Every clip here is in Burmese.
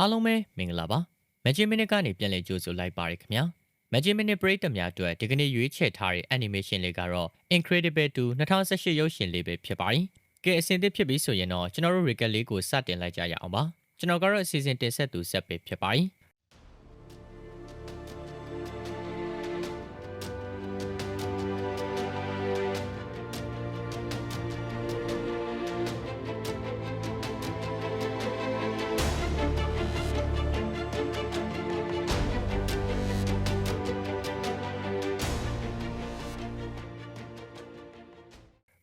အားလုံးပဲမင်္ဂလာပါ Magic Minute ကနေပြန်လည်ကြိုဆိုလိုက်ပါရခင်ဗျာ Magic Minute ပရိသတ်များအတွက်ဒီကနေ့ရွေးချယ်ထားတဲ့ animation လေးကတော့ Incredible 2 2018ရုပ်ရှင်လေးပဲဖြစ်ပါတယ်ကဲအစဉ်သစ်ဖြစ်ပြီဆိုရင်တော့ကျွန်တော်တို့ recap လေးကိုစတင်လိုက်ကြရအောင်ပါကျွန်တော်ကတော့အစီအစဉ်တင်ဆက်သူဆက်ပဲဖြစ်ပါတယ်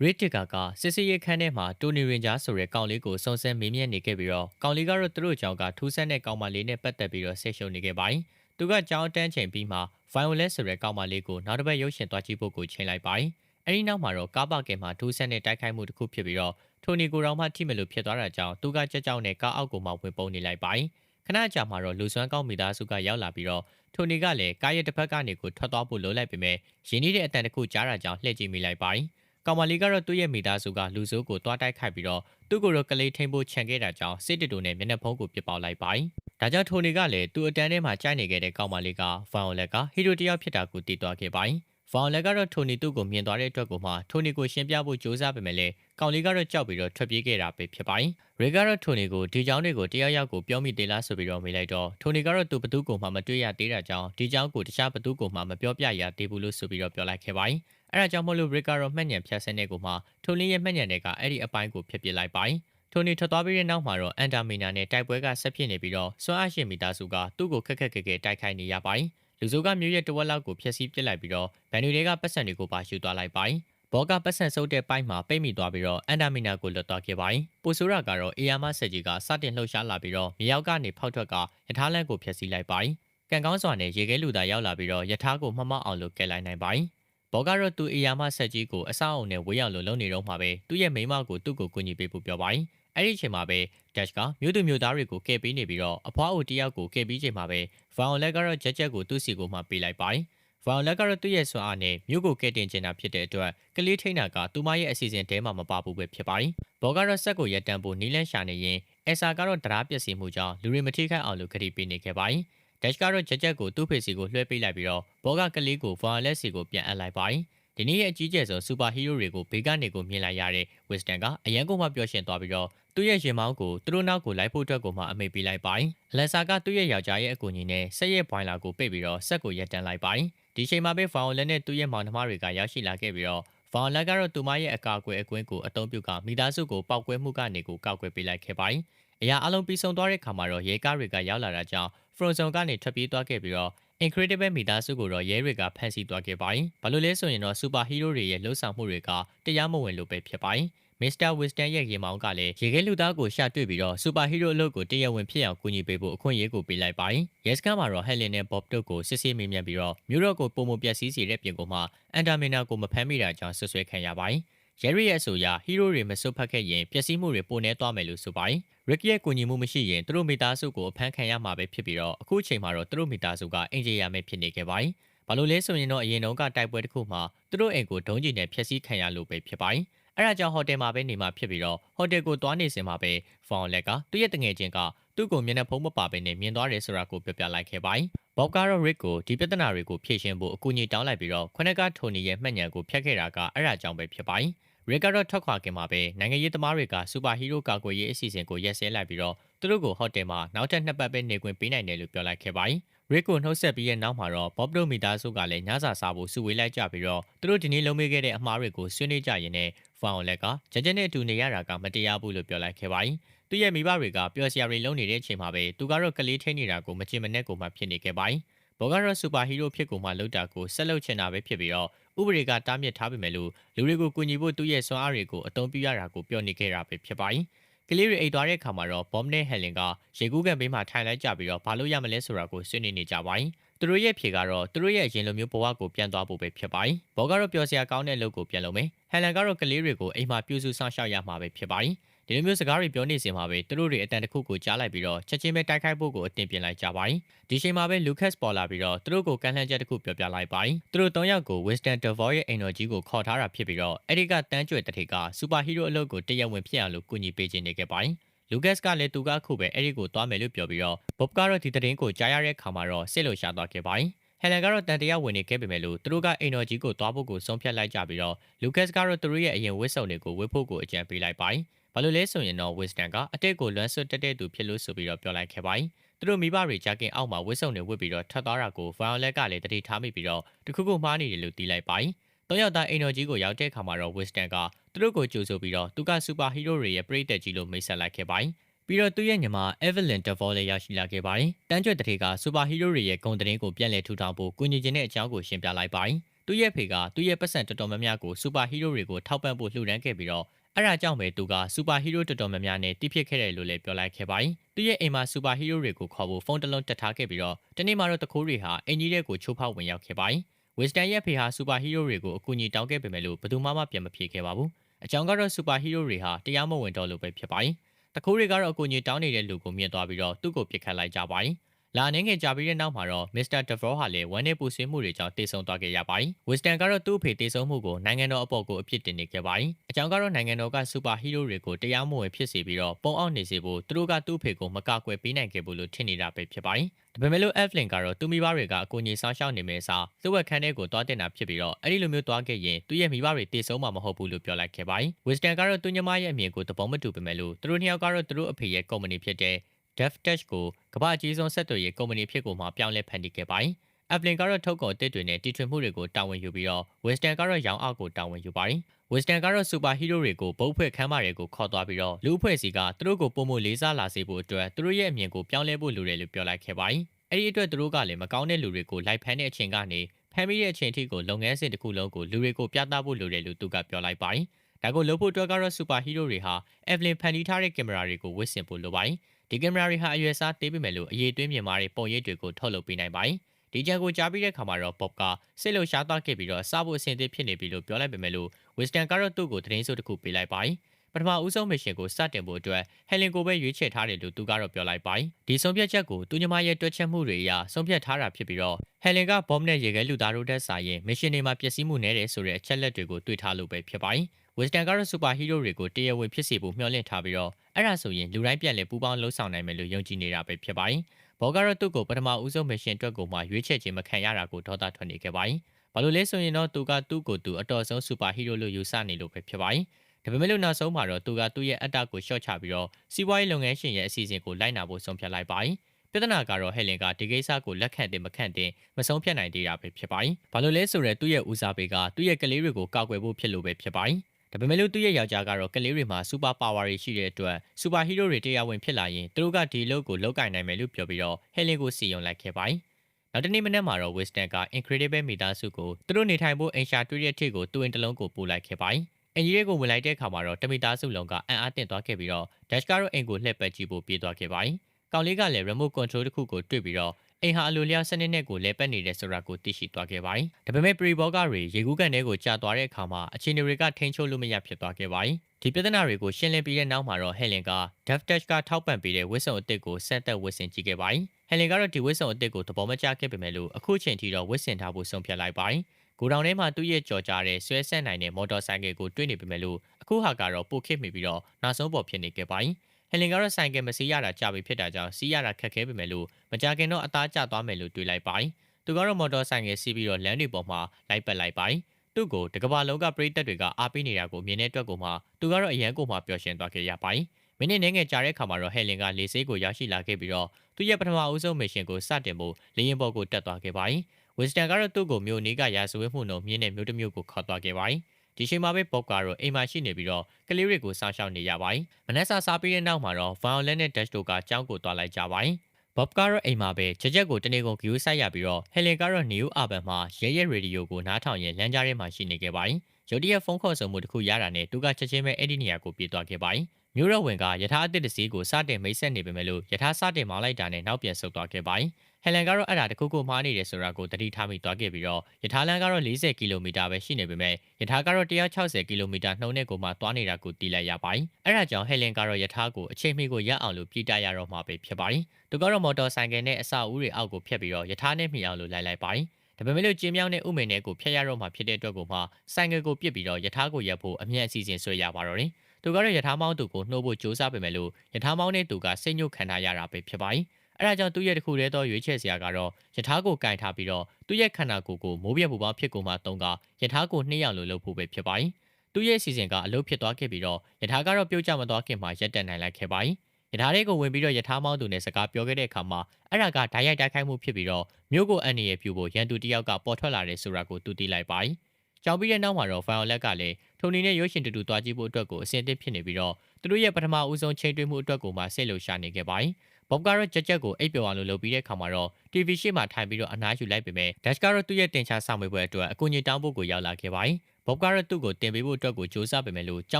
ရစ်တစ်ကာကစစ်စစ်ရေးခန်းထဲမှာတိုနီရင်ဂျာဆိုတဲ့ကောင်လေးကိုစုံစမ်းမေးမြန်းနေခဲ့ပြီးတော့ကောင်လေးကတော့သူတို့ကြောင့်ကထူးဆန်းတဲ့ကောင်မလေးနဲ့ပတ်သက်ပြီးတော့ဆက်ရှုံနေခဲ့ပါတယ်။သူကကြောင်းတန်းချိန်ပြီးမှ Violet ဆိုတဲ့ကောင်မလေးကိုနောက်တစ်ပတ်ရုပ်ရှင်သွားကြည့်ဖို့ကိုချိန်လိုက်ပါတယ်။အဲဒီနောက်မှာတော့ကားပါကင်မှာထူးဆန်းတဲ့တိုက်ခိုက်မှုတစ်ခုဖြစ်ပြီးတော့ထိုနီကိုတော့မှထိမလို့ဖြစ်သွားတာကြောင့်သူကကြက်ကြောင်နဲ့ကားအောက်ကိုမှဝင်ပုန်းနေလိုက်ပါတယ်။ခဏကြာမှတော့လူစွမ်းကောင်းမိသားစုကရောက်လာပြီးတော့ထိုနီကလည်းကားရဲ့တစ်ဖက်ကနေကိုထွက်သွားဖို့လိုလိုက်ပေမဲ့ရင်းနှီးတဲ့အတန်တစ်ခုကြားတာကြောင့်လှည့်ကြည့်မိလိုက်ပါတယ်။ ကောင်မလေးကတော့သူ့ရဲ့မိသားစုကလူဆိုးကိုတွားတိုက်ခိုက်ပြီးတော့သူ့ကိုယ်တော့ကလေးထိန်ဖို့ခြံခဲ့တာကြောင့်စစ်တတူနဲ့မျက်နှာဖုံးကိုပစ်ပေါက်လိုက်ပါတယ်။ဒါကြောင့်ထိုနေကလည်းသူ့အတန်းထဲမှာကြိုက်နေခဲ့တဲ့ကောင်မလေးကဗန်အိုလက်ကဟီရိုတယောက်ဖြစ်တာကိုတည်သွားခဲ့ပါတယ်။ဗန်အိုလက်ကတော့ထိုနေသူ့ကိုမြင်သွားတဲ့အတွက်ကိုမှထိုနေကိုရှင်းပြဖို့ကြိုးစားပေမဲ့လည်းကောင်လေးကတော့ကြောက်ပြီးတော့ထွက်ပြေးခဲ့တာပဲဖြစ်ပါတယ်။ ရေကတော့ထိုနေကိုဒီကြောင်းတွေကိုတယောက်ယောက်ကိုပြောမိသေးလားဆိုပြီးတော့မေးလိုက်တော့ထိုနေကတော့သူဘသူကိုမှမတွေ့ရသေးတာကြောင့်ဒီကြောင်းကိုတခြားဘသူကိုမှမပြောပြရသေးဘူးလို့ဆိုပြီးတော့ပြောလိုက်ခဲ့ပါတယ်။အဲ့ဒါကြောင့်မို့လို့ Rick ကတော့မှတ်ညံဖြတ်စတဲ့ကိုမှထိုလင်းရဲ့မှတ်ညံတွေကအဲ့ဒီအပိုင်းကိုဖျက်ပစ်လိုက်ပါတယ်။ထိုနီထွက်သွားပြီးတဲ့နောက်မှာတော့အန်တာမီနာနဲ့တိုက်ပွဲကဆက်ဖြစ်နေပြီးတော့စွမ်းအားရှင်မိသားစုကသူ့ကိုခက်ခက်ခဲခဲတိုက်ခိုက်နေရပါတယ်။လူစုကမျိုးရဲ့တဝက်လောက်ကိုဖျက်ဆီးပစ်လိုက်ပြီးတော့ဗန်နီတွေကပတ်စံတွေကိုပါယူသွားလိုက်ပါတယ်။ ဘောကပတ်စံစုပ်တဲ့ပိုင်းမှာပိတ်မိသွားပြီးတော့အန်တာမီနာကိုလွတ်သွားခဲ့ပါတယ်။ပိုဆိုရာကတော့အေယာမဆက်ကြီးကစတင်လှုပ်ရှားလာပြီးတော့မြေရောက်ကနေဖောက်ထွက်ကယထာလန့်ကိုဖျက်ဆီးလိုက်ပါတယ်။ကံကောင်းစွာနဲ့ရေခဲလူသားရောက်လာပြီးတော့ယထာကိုမမအောင်လို့ကယ်လိုက်နိုင်ပါတယ်။ဘောကတော့သူအီယာမဆက်ကြီးကိုအဆောက်အုံနဲ့ဝေးရောက်လို့လုံနေတော့မှာပဲသူ့ရဲ့မိန်းမကိုသူ့ကိုကူညီပေးဖို့ပြောပါတယ်။အဲ့ဒီအချိန်မှာပဲ Dash ကမြို့သူမြို့သားတွေကိုကယ်ပေးနေပြီးတော့အဖွားအိုတယောက်ကိုကယ်ပြီးချိန်မှာပဲ Violet ကတော့ကြက်ကြက်ကိုသူ့စီကိုမှပေးလိုက်ပါတယ်။ Violet ကတော့သူ့ရဲ့ဆွမ်းအားနဲ့မြို့ကိုကယ်တင်ချင်တာဖြစ်တဲ့အတွက်ကလေးထိန်တာကသူမရဲ့အစီအစဉ်တဲမှာမပါဘူးပဲဖြစ်ပါတယ်။ဘောကတော့ဆက်ကိုရက်တန်ဖို့နီးလန့်ရှာနေရင်အဆာကတော့တရားပျက်စီးမှုကြောင့်လူတွေမထိခိုက်အောင်လို့ခရီးပေးနေခဲ့ပါတယ်။ Dash ကတော့ကြက်ကြက်ကိုသူ့ဖေစီကိုလွှဲပေးလိုက်ပြီးတော့ဘောကကလေးကို Violet စီကိုပြန်အပ်လိုက်ပါတယ်။ဒီနေ့ရဲ့အကြီးကျယ်ဆုံးစူပါဟီးရိုးတွေကိုဘေးကနေကိုမြင်လိုက်ရတဲ့ Wisdom ကအရန်ကိုမှပျော်ရွှင်သွားပြီးတော့သူ့ရဲ့ရင်မောင်းကိုသူတို့နောက်ကိုလိုက်ဖို့အတွက်ကိုမှအမိတ်ပေးလိုက်ပါတယ်။အလက်ဆာကသူ့ရဲ့ယောက်ျားရဲ့အကူအညီနဲ့ဆက်ရဲ့ဘွိုင်လာကိုပိတ်ပြီးတော့ဆက်ကိုရက်တန်းလိုက်ပါတယ်။ ဒီချိန်မှာပဲဖောင်လက်နဲ့သူ့ရဲ့မောင်နှမတွေကရောက်ရှိလာခဲ့ပြီးတော့ဖောင်လက်ကတော့သူမရဲ့အကာအကွယ်အကွင်းကိုအသုံးပြုကမိသားစုကိုပောက်ကွဲမှုကနေကိုကောက်ကွယ်ပေးလိုက်ခဲ့ပါတယ်။အရာအလုံးပြီးဆုံးသွားတဲ့ခါမှာတော့ရဲကားတွေကရောက်လာတာကြောင့် Frozen ကနေထွက်ပြေးသွားခဲ့ပြီးတော့ Incredible မိသားစုကိုတော့ရဲတွေကဖမ်းဆီးသွားခဲ့ပါတယ်။ဘာလို့လဲဆိုရင်တော့ Super Hero တွေရဲ့လှုပ်ဆောင်မှုတွေကတရားမဝင်လို့ပဲဖြစ်ပါတယ်။ Mr. Wisdom ရဲ့ရေမောင်းကလည်းရေခဲလူသားကိုရှာတွေ့ပြီးတော့ Super Hero အလုပ်ကိုတရားဝင်ဖြစ်အောင်ကူညီပေးဖို့အခွင့်အရေးကိုပေးလိုက်ပါတယ်။ Yes ကမှာတော့ Helen နဲ့ Bob တို့ကိုစစ်ဆေးမေးမြန်းပြီးတော့မြို့တော်ကိုပုံမပြက်စီးစေတဲ့ပြင်ကိုမှ Antamina ကိုမဖမ်းမိတာကြောင့်ဆွဆွဲခံရပါတယ်။ရဲရီရဲ့အဆိုအရဟီးရိုးတွေမစွတ်ဖက်ခဲ့ရင်ပျက်စီးမှုတွေပိုနေသွားမယ်လို့ဆိုပါတယ်။ Rick ရဲ့ကူညီမှုမရှိရင်သူတို့မိသားစုကိုအဖမ်းခံရမှာပဲဖြစ်ပြီးတော့အခုချိန်မှာတော့သူတို့မိသားစုကအင်ဂျီယာမဲ့ဖြစ်နေခဲ့ပါတယ်။ဘာလို့လဲဆိုရင်တော့အရင်တုန်းကတိုက်ပွဲတစ်ခုမှာသူတို့အိမ်ကိုဒုံးကျည်နဲ့ဖျက်ဆီးခံရလို့ပဲဖြစ်ပါတယ်။ အဲဒါကြောင့်ဟိုတယ်မှာပဲနေမှာဖြစ်ပြီးတော့ဟိုတယ်ကိုသွားနေစင်မှာပဲဖောင်လက်ကသူ့ရဲ့တငယ်ချင်းကသူ့ကိုမျက်နှာဖုံးမပါဘဲနဲ့မြင်သွားတယ်ဆိုတာကိုပြောပြလိုက်ခဲ့ပါတယ်။ Bob ကတော့ Rick ကိုဒီပြဿနာတွေကိုဖြေရှင်းဖို့အကူအညီတောင်းလိုက်ပြီးတော့ခုနကထိုနီရဲ့မှတ်ဉာဏ်ကိုဖျက်ခဲ့တာကအဲ့ဒါကြောင့်ပဲဖြစ်ပါတယ်။ Rick ကတော့ထွက်ခွာခင်မှာပဲနိုင်ငံရေးသမားတွေကစူပါဟီးရိုးကာကွယ်ရေးအစီအစဉ်ကိုရက်စဲလိုက်ပြီးတော့သူတို့ကိုဟိုတယ်မှာနောက်ထပ်နှစ်ပတ်ပဲနေခွင့်ပေးနိုင်တယ်လို့ပြောလိုက်ခဲ့ပါတယ်။ Rick ကိုနှုတ်ဆက်ပြီးတဲ့နောက်မှာတော့ Bob တို့မိသားစုကလည်းညစာစားဖို့စုဝေးလိုက်ကြပြီးတော့သူတို့ဒီနေ့လုံးမေးခဲ့တဲ့အမှားတွေကိုဆွေးနွေးကြရင်းနဲ့ Fawn လက်ကကြကြနဲ့အတူနေရတာကမတရားဘူးလို့ပြောလိုက်ခဲ့ပါတယ်။သူ့ရဲ့မိဘတွေကပျော်စရာတွေလုပ်နေတဲ့အချိန်မှာပဲသူကတော့ကလေးထိနေတာကိုမချင်မနဲ့ကိုမှဖြစ်နေခဲ့ပါတယ်။ဘောကတော့စူပါဟီးရိုးဖြစ်ကိုမှလောက်တာကိုဆက်လုပ်ချင်တာပဲဖြစ်ပြီးတော့ဥပဒေကတားမြစ်ထားပေမဲ့လို့လူတွေကိုကူညီဖို့သူ့ရဲ့စွမ်းအားတွေကိုအသုံးပြုရတာကိုပြောနေခဲ့တာပဲဖြစ်ပါတယ်။ ကလေးတွေအိတ်သွားတဲ့အခါမှာတော့ Bob နဲ့ Helen ကရေကူးကန်ဘေးမှာထိုင်လိုက်ကြပြီးတော့ဘာလို့ရမလဲဆိုတာကိုဆွေးနွေးနေကြပါတယ်။သူတို့ရဲ့ဖြေကတော့သူတို့ရဲ့အရင်လိုမျိုးဘဝကိုပြန်သွားဖို့ပဲဖြစ်ပါတယ်။ဘောကတော့ပျော်စရာကောင်းတဲ့လုပ်ကိုပြန်လုပ်မယ်။ဟန်လန်ကတော့ကလေးတွေကိုအိမ်မှာပြုစုဆောင်ရှောက်ရမှာပဲဖြစ်ပါတယ်။ ဒီလိုမျိုးစကားတွေပြောနေစင်မှာပဲသူတို့တွေအတန်တစ်ခုကိုကြားလိုက်ပြီးတော့ချက်ချင်းပဲတိုက်ခိုက်ဖို့ကိုအတင်ပြင်လိုက်ကြပါတယ်။ဒီချိန်မှာပဲ Lucas ပေါ်လာပြီးတော့သူတို့ကိုကန့်လှန့်ချက်တစ်ခုပြောပြလိုက်ပါတယ်။သူတို့၃ယောက်ကို Winston Devoy ရဲ့ energy ကိုခေါ်ထားတာဖြစ်ပြီးတော့အဲ့ဒီကတန်းကျွဲတထေကစူပါဟီးရိုးအလုပ်ကိုတရက်ဝင်ဖြစ်အောင်လို့ကူညီပေးခြင်းနေခဲ့ပါတယ်။လူကတ်ကလည်းသူကအခုပဲအဲ့ဒီကိုသွားမယ်လို့ပြောပြီးတော့ဘော့ကတော့ဒီသတင်းကိုကြားရတဲ့အခါမှာတော့စစ်လို့ရှာသွားခဲ့ပါတယ်ဟယ်လန်ကတော့တန်တရားဝင်နေခဲ့ပေမဲ့လို့သူတို့ကအိမ်တော်ကြီးကိုသွားဖို့ကိုဆုံးဖြတ်လိုက်ကြပြီးတော့လူကတ်ကတော့သူတို့ရဲ့အရင်ဝစ်စုံတွေကိုဝစ်ဖို့ကိုအကြံပေးလိုက်ပါတယ်။ ဘာလို့လဲဆိုရင်တော့ဝစ်စတန်ကအတက်ကိုလွမ်းဆွတ်တက်တဲ့သူဖြစ်လို့ဆိုပြီးတော့ပြောလိုက်ခဲ့ပါတယ်။သူတို့မိဘတွေဂျာကင်အောက်မှာဝစ်စုံတွေဝစ်ပြီးတော့ထပ်သွားတာကို Violet ကလည်းတတိထားမိပြီးတော့တခုခုမှားနေတယ်လို့တီးလိုက်ပါတယ်။တောရောက်သားအိမ်တော်ကြီးကိုရောက်တဲ့အခါမှာတော့ Winston ကသူတို့ကိုကြိုဆိုပြီးတော့သူကစူပါဟီးရိုးတွေရဲ့ပရိသတ်ကြီးလို့မိတ်ဆက်လိုက်ခဲ့ပါတယ်။ပြီးတော့သူ့ရဲ့ညီမ Evelyn Devol လည်းရောက်ရှိလာခဲ့ပါတယ်။တန်းကြွတဲ့ကစူပါဟီးရိုးတွေရဲ့ဂုဏ်သတင်းကိုပြန်လည်ထူထောင်ဖို့ကိုညင်ကျင်တဲ့အကြောင်းကိုရှင်းပြလိုက်ပါတယ်။သူ့ရဲ့ဖေကသူ့ရဲ့ပတ်စံတော်တော်များများကိုစူပါဟီးရိုးတွေကိုထောက်ပံ့ဖို့လှူဒန်းခဲ့ပြီးတော့ အဲ့ဒါကြောင့်ပဲသူကစူပါဟီးရိုးတော်တော်များများနဲ့တိဖြစ်ခဲ့တယ်လို့လည်းပြောလိုက်ခဲ့ပါတယ်။သူရဲ့အိမ်မှာစူပါဟီးရိုးတွေကိုခေါ်ဖို့ဖုန်းတစ်လုံးတက်ထားခဲ့ပြီးတော့တနေ့မှတော့တခိုးတွေဟာအင်ကြီးတဲ့ကိုချိုးဖောက်ဝင်ရောက်ခဲ့ပါတယ်။ဝစ်စတန်ရဲ့ဖေဟာစူပါဟီးရိုးတွေကိုအကူအညီတောင်းခဲ့ပေမဲ့လို့ဘယ်သူမှမပြန်မဖြေခဲ့ပါဘူး။အကြောင်းကတော့စူပါဟီးရိုးတွေဟာတရားမဝင်တော့လို့ပဲဖြစ်ပါတယ်။တခိုးတွေကတော့အကူအညီတောင်းနေတဲ့လူကိုမြင်သွားပြီးတော့သူ့ကိုပြစ်ခတ်လိုက်ကြပါတယ်။ လာနေငယ်ကြာပြီးတဲ့နောက်မှာတော့ Mr. Devor ဟာလည်းဝမ်းနဲ့ပူဆွေးမှုတွေကြောင့်တေဆုံသွားခဲ့ရပါတယ်။ Winston ကတော့သူ့အဖေတေဆုံမှုကိုနိုင်ငံတော်အပေါ်ကိုအပြစ်တင်နေခဲ့ပါတယ်။အကြောင်းကတော့နိုင်ငံတော်ကစူပါဟီးရိုးတွေကိုတရားမဝင်ဖြစ်စေပြီးတော့ပုံအောင်နေစေဖို့သူတို့ကသူ့အဖေကိုမကာကွယ်ပေးနိုင်ခဲ့ဘူးလို့ထင်နေတာပဲဖြစ်ပါတယ်။ဒါပေမဲ့လို့ Evelyn ကတော့သူ့မိဘတွေကအကူအညီဆောင်ရှောက်နေမယ့်အစားသူ့ဝက်ခန်းထဲကိုသွားတင်တာဖြစ်ပြီးတော့အဲ့ဒီလိုမျိုးသွားခဲ့ရင်သူ့ရဲ့မိဘတွေတေဆုံးမှာမဟုတ်ဘူးလို့ပြောလိုက်ခဲ့ပါတယ်။ Winston ကတော့သူ့ညီမရဲ့အမြင်ကိုသဘောမတူပေမဲ့လို့သူတို့နှစ်ယောက်ကတော့သူတို့အဖေရဲ့ကုမ္ပဏီဖြစ်တဲ့ DevTech ကိုကမ္ဘာအကြီးဆုံးဆက်သွယ်ရေးကုမ္ပဏီဖြစ်ကိုမှပြောင်းလဲဖန်တီးခဲ့ပါတယ်။ Evelyn ကတော့ထုတ်ကုန်အသစ်တွေနဲ့တီထွင်မှုတွေကိုတာဝန်ယူပြီးတော့ Winston ကတော့ရောင်းအောက်ကိုတာဝန်ယူပါတယ်။ Winston ကတော့စူပါဟီးရိုးတွေကိုဘုတ်ဖွဲ့ခမ်းမတွေကိုခေါ်သွားပြီးတော့လူအဖွဲ့စီကသူတို့ကိုပုံမလေးစားလာစေဖို့အတွက်သူတို့ရဲ့အမြင်ကိုပြောင်းလဲဖို့လိုတယ်လို့ပြောလိုက်ခဲ့ပါတယ်။အဲ့ဒီအတွက်သူတို့ကလည်းမကောင်းတဲ့လူတွေကိုလိုက်ဖမ်းတဲ့အချိန်ကနေဖမ်းမိတဲ့အချိန်ထိကိုလုပ်ငန်းစဉ်တစ်ခုလုံးကိုလူတွေကိုပြသဖို့လိုတယ်လို့သူကပြောလိုက်ပါတယ်။ဒါကိုလုပ်ဖို့အတွက်ကတော့စူပါဟီးရိုးတွေဟာ Evelyn ဖန်တီးထားတဲ့ကင်မရာတွေကိုဝစ်ဆင်ဖို့လိုပါတယ်။ ဒီကင်မရာတွေဟာအရွယ်စားသေးပေမဲ့လို့အရေးသွင်းမြင်မာတဲ့ပုံရိပ်တွေကိုထုတ်လုပ်ပေးနိုင်ပါတယ်။ဒီကြံကိုကြားပြီးတဲ့အခါမှာတော့ Bob ကစစ်လို့ရှားသွားခဲ့ပြီးတော့စားဖို့အဆင်သင့်ဖြစ်နေပြီလို့ပြောလိုက်ပေမဲ့လို့ Winston ကတော့သူ့ကိုသတင်းစိုးတစ်ခုပေးလိုက်ပါတယ်။ပထမဦးဆုံးမစ်ရှင်ကိုစတင်ဖို့အတွက်ဟယ်လင်ကိုပဲရွေးချယ်ထားတယ်လို့သူကတော့ပြောလိုက်ပါတယ်။ဒီဆုံးဖြတ်ချက်ကိုသူညီမရဲ့တွက်ချက်မှုတွေအရဆုံးဖြတ်ထားတာဖြစ်ပြီးတော့ဟယ်လင်ကဘော့နဲ့ရေခဲလူသားတို့တက်ဆိုင်ရင်မစ်ရှင်တွေမှာပျက်စီးမှုနည်းတယ်ဆိုတဲ့အချက်လက်တွေကိုတွေ့ထားလို့ပဲဖြစ်ပါတယ်။ ဝစ်စတန်ကတော့စူပါဟီးရိုးတွေကိုတရားဝင်ဖြစ်စေဖို့မျှော်လင့်ထားပြီးတော့အဲ့ဒါဆိုရင်လူတိုင်းပြန်လည်ပူးပေါင်းလှုပ်ဆောင်နိုင်မယ်လို့ယုံကြည်နေတာပဲဖြစ်ပါတယ်။ဘောကတော့သူ့ကိုပထမဦးဆုံးမရှင်အတွက်ကိုမှရွေးချယ်ခြင်းမခံရတာကိုဒေါသထွက်နေခဲ့ပါတယ်။ဘာလို့လဲဆိုရင်တော့သူကသူ့ကိုသူအတော်ဆုံးစူပါဟီးရိုးလို့ယူဆနေလို့ပဲဖြစ်ပါတယ်။ဒါပေမဲ့လို့နောက်ဆုံးမှာတော့သူကသူ့ရဲ့အတ္တကိုရှော့ချပြီးတော့စီးပွားရေးလုပ်ငန်းရှင်ရဲ့အစီအစဉ်ကိုလိုက်နာဖို့ဆုံးဖြတ်လိုက်ပါတယ်။ပြဿနာကတော့ဟဲလင်ကဒီကိစ္စကိုလက်ခံတင်မခံတင်မဆုံးဖြတ်နိုင်သေးတာပဲဖြစ်ပါတယ်။ဘာလို့လဲဆိုတော့သူ့ရဲ့ဦးစားပေးကသူ့ရဲ့ကလေးတွေကိုကောက်ွယ်ဖို့ဖြစ်လို့ပဲဖြစ်ပါတယ် ဒါပေမဲ့လို့သူ့ရဲ့ယောက်ျားကတော့ကလေးတွေမှာစူပါပါဝါတွေရှိတဲ့အတွက်စူပါဟီးရိုးတွေတရားဝင်ဖြစ်လာရင်သူတို့ကဒီလုပ်ကိုလောက်ကင်နိုင်မယ်လို့ပြောပြီးတော့ဟဲလင်ကိုစီယုံလိုက်ခဲ့ပါတယ်။နောက်တနေ့မနက်မှာတော့ Winston က Incredible မိသားစုကိုသူတို့နေထိုင်ဖို့အင်ရှာတွေ့တဲ့ထိကိုသူ့ရင်တလုံးကိုပို့လိုက်ခဲ့ပါတယ်။အင်ဂျီရဲကိုဝင်လိုက်တဲ့အခါမှာတော့တမိသားစုလုံးကအံ့အားသင့်သွားခဲ့ပြီးတော့ Dash ကတော့အိမ်ကိုလှည့်ပတ်ကြည့်ဖို့ပြေးသွားခဲ့ပါတယ်။ကောင်လေးကလည်း remote control တစ်ခုကိုတွေ့ပြီးတော့ အိမ်ဟာအလိုလျောက်စနစ်နဲ့ကိုလဲပတ်နေတဲ့ဆိုတာကိုသိရှိသွားခဲ့ပါတယ်။ဒါပေမဲ့ပရီဘောကတွေရေကူးကန်ထဲကိုကြာသွားတဲ့အခါမှာအခြေအနေတွေကထိန်းချုပ်လို့မရဖြစ်သွားခဲ့ပါတယ်။ဒီပြဿနာတွေကိုရှင်းလင်းပြီးတဲ့နောက်မှာတော့ဟယ်လင်က Dev Dash ကထောက်ပံ့ပေးတဲ့ဝစ်စုံအသစ်ကိုဆက်သက်ဝစ်ဆင်ကြည့်ခဲ့ပါတယ်။ဟယ်လင်ကတော့ဒီဝစ်စုံအသစ်ကိုသဘောမကျခဲ့ပေမဲ့လို့အခုချိန်ထိတော့ဝစ်ဆင်ထားဖို့ဆုံးဖြတ်လိုက်ပါတယ်။ကိုတောင်ထဲမှာသူ့ရဲ့ကြော်ကြတဲ့ဆွဲဆက်နိုင်တဲ့မော်တော်ဆိုင်ကယ်ကိုတွေ့နေပေမဲ့လို့အခုဟာကတော့ပိုခစ်မိပြီးတော့နောက်ဆုံးပေါ်ဖြစ်နေခဲ့ပါတယ်။ ဟယ်လင်ကတော့ဆိုင်ကယ်မစီးရတာကြာပြီဖြစ်တာကြောင့်စီးရတာခက်ခဲပေမဲ့လို့မကြခင်တော့အသားကျသွားမယ်လို့တွေးလိုက်ပါတယ်။သူကတော့မော်တော်ဆိုင်ကယ်စီးပြီးတော့လမ်းတွေပေါ်မှာလိုက်ပတ်လိုက်ပါတယ်။သူ့ကိုတကဘာလုံးကပရိသတ်တွေကအားပေးနေတာကိုမြင်တဲ့အတွက်ကိုမှသူကတော့အရန်ကိုမှပျော်ရွှင်သွားခဲ့ရပါတယ်။မိနစ်နှဲငယ်ကြာတဲ့အခါမှာတော့ဟယ်လင်ကလေဆိပ်ကိုရောက်ရှိလာခဲ့ပြီးတော့သူ့ရဲ့ပထမအဦးဆုံးမစ်ရှင်ကိုစတင်ဖို့လေရင်ပေါ်ကိုတက်သွားခဲ့ပါတယ်။ဝစ်စတန်ကတော့သူ့ကိုမြို့နေကရာဇဝတ်မှုနှုံမြင်းတဲ့မြို့တစ်မြို့ကိုခေါ်သွားခဲ့ပါတယ်။ ဒီချိန်မှာပဲဘော့ကတော့အိမ်မှာရှိနေပြီးတော့ကလေးတွေကိုစောင့်ရှောက်နေရပါတယ်။မနက်စာစားပြီးတဲ့နောက်မှာတော့ Violet နဲ့ Dash တို့ကကျောင်းကိုသွားလိုက်ကြပါတယ်။ Bob ကတော့အိမ်မှာပဲချက်ချက်ကိုတနေ့ကုန်ဂယူးဆိုင်ရပြီးတော့ Helen ကတော့ New Urban မှာရဲရဲရေဒီယိုကိုနားထောင်ရင်လမ်းကြားထဲမှာရှိနေခဲ့ပါတယ်။ရုတ်တရက်ဖုန်းခေါ်ဆိုမှုတစ်ခုရတာနဲ့သူကချက်ချင်းပဲအဲ့ဒီနေရာကိုပြေးသွားခဲ့ပါတယ်။မြို့တော်ဝင်ကယထာအသစ်တစ်စီးကိုစတင်မိတ်ဆက်နေပေမဲ့လို့ယထာစတင်မောင်းလိုက်တာနဲ့နောက်ပြန်ဆုတ်သွားခဲ့ပါတယ်။ ဟယ်လန်ကတော့အဲ့ဒါတခုခုမှားနေတယ်ဆိုတာကိုသတိထားမိသွားခဲ့ပြီးတော့ယထာလန်ကတော့40ကီလိုမီတာပဲရှိနေပေမဲ့ယထာကတော့160ကီလိုမီတာနှုန်းနဲ့ကိုမှသွားနေတာကိုသိလိုက်ရပါတယ်။အဲ့ဒါကြောင့်ဟယ်လန်ကတော့ယထာကိုအချိန်မီကိုရအောင်လို့ပြေးတရတော့မှာပဲဖြစ်ပါတယ်။သူကတော့မော်တော်ဆိုင်ကယ်နဲ့အစအဦးတွေအောက်ကိုဖြတ်ပြီးတော့ယထာနဲ့မိအောင်လို့လိုက်လိုက်ပါတယ်။ဒါပေမဲ့လို့ကျင်းမြောင်းတဲ့ဥမင်နဲ့ကိုဖျက်ရတော့မှဖြစ်တဲ့အတွက်ကိုမှဆိုင်ကယ်ကိုပြစ်ပြီးတော့ယထာကိုရပ်ဖို့အမြတ်အစီအစဉ်ဆွဲရပါတော့တယ်။သူကတော့ယထာမောင်းသူကိုနှိုးဖို့ကြိုးစားပေမဲ့လို့ယထာမောင်းနဲ့သူကစိတ်ညှို့ခံထားရတာပဲဖြစ်ပါတယ် အဲဒါကြောင့်သူ့ရဲ့တစ်ခုတည်းသောရွေးချယ်စရာကတော့ယထာကိုကင်ထားပြီးတော့သူ့ရဲ့ခန္ဓာကိုယ်ကိုမိုးပြပူပေါင်းဖြစ်ကုန်မှတုံးကယထာကိုနှစ်ယောက်လိုလုပ်ဖို့ပဲဖြစ်ပါတယ်သူ့ရဲ့အစီအစဉ်ကအလုပ်ဖြစ်သွားခဲ့ပြီးတော့ယထာကတော့ပြုတ်ကျမသွားခင်မှာရက်တက်နိုင်လိုက်ခဲ့ပါတယ်ယထာလေးကိုဝင်ပြီးတော့ယထာမောင်းသူနဲ့စကားပြောခဲ့တဲ့အခါမှာအဲ့ဒါကဓာတ်ရိုက်တိုက်ခိုက်မှုဖြစ်ပြီးတော့မြို့ကိုအန်နီရဲ့ပြူဖို့ရန်သူတယောက်ကပေါ်ထွက်လာတယ်ဆိုတာကိုသူသိလိုက်ပါတယ်။ကြောင်ပြီးတဲ့နောက်မှာတော့ Violet ကလည်းထိုနီနဲ့ရုပ်ရှင်တူတူတွားကြည့်ဖို့အတွက်ကိုအဆင်သင့်ဖြစ်နေပြီးတော့သူတို့ရဲ့ပထမဦးဆုံးချိန်တွေ့မှုအတွက်ကိုမှစိတ်လှုပ်ရှားနေခဲ့ပါတယ်။ ဘော့ကတော့ကြက်ကြက်ကိုအိပ်ပျော်အောင်လုပ်ပြီးတဲ့အခါမှာတော့ TV ရှေ့မှာထိုင်ပြီးတော့အနားယူလိုက်ပေမဲ့ Dash ကတော့သူ့ရဲ့တင်ချဆောင်မွေးပွဲအတွက်အကူအညီတောင်းဖို့ကိုရောက်လာခဲ့ပါတယ်။ဘော့ကတော့သူ့ကိုတင်ပေးဖို့အတွက်ကိုစူးစမ်းပေမဲ့လို့ကြော